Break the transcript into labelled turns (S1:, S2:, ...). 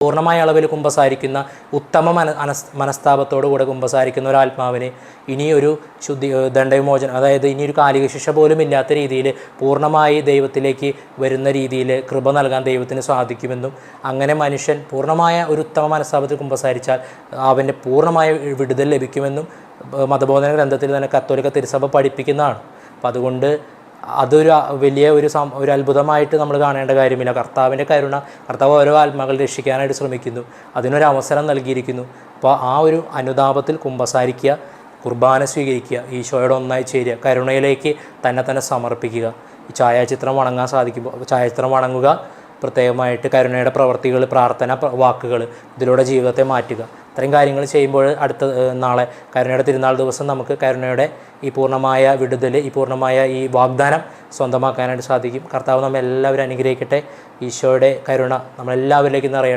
S1: പൂർണമായ അളവിൽ കുമ്പസാരിക്കുന്ന ഉത്തമ മന അനസ് മനസ്താപത്തോടുകൂടെ കുമ്പസാരിക്കുന്ന ഒരു ആത്മാവിന് ഇനിയൊരു ശുദ്ധി ദണ്ഡവിമോചനം അതായത് ഇനിയൊരു കാലിക ശിക്ഷ പോലും ഇല്ലാത്ത രീതിയിൽ പൂർണമായി ദൈവത്തിലേക്ക് വരുന്ന രീതിയിൽ കൃപ നൽകാൻ ദൈവത്തിന് സാധിക്കുമെന്നും അങ്ങനെ മനുഷ്യൻ പൂർണമായ ഒരു ഉത്തമ മനസ്താപത്തിൽ കുമ്പസാരിച്ചാൽ അവന്റെ പൂർണമായ വിടുതൽ ലഭിക്കുമെന്നും മതബോധന ഗ്രന്ഥത്തിൽ തന്നെ കത്തോലിക്ക തിരുസഭ പഠിപ്പിക്കുന്നതാണ്. അപ്പം അതുകൊണ്ട് അതൊരു വലിയ ഒരു സം ഒരു അത്ഭുതമായിട്ട് നമ്മൾ കാണേണ്ട കാര്യമില്ല. കർത്താവിന്റെ കരുണ കർത്താവ് ഓരോ ആത്മാക്കൾ രക്ഷിക്കാനായിട്ട് ശ്രമിക്കുന്നു. അതിനൊരു അവസരം നൽകിയിരിക്കുന്നു. അപ്പോൾ ആ ഒരു അനുതാപത്തിൽ കുമ്പസാരിക്കുക കുർബാന സ്വീകരിക്കുക ഈശോയോട് ഒന്നായി ചേരുക കരുണയിലേക്ക് തന്നെ തന്നെ സമർപ്പിക്കുക. ഈ ഛായാചിത്രം വണങ്ങാൻ സാധിക്കുമ്പോൾ ഛായാചിത്രം വണങ്ങുക. പ്രത്യേകമായിട്ട് കരുണയുടെ പ്രവർത്തികൾ പ്രാർത്ഥന വാക്കുകൾ ഇതിലൂടെ ജീവിതത്തെ മാറ്റുക. ഇത്രയും കാര്യങ്ങൾ ചെയ്യുമ്പോൾ അടുത്ത നാളെ കരുണയുടെ തിരുനാൾ ദിവസം നമുക്ക് കരുണയുടെ ഈ പൂർണമായ വിടുതൽ ഈ പൂർണമായ ഈ വാഗ്ദാനം സ്വന്തമാക്കാനായിട്ട് സാധിക്കും. കർത്താവ് നമ്മൾ എല്ലാവരും അനുഗ്രഹിക്കട്ടെ. ഈശോയുടെ കരുണ നമ്മളെല്ലാവരിലേക്കും നിറയട്ടെ.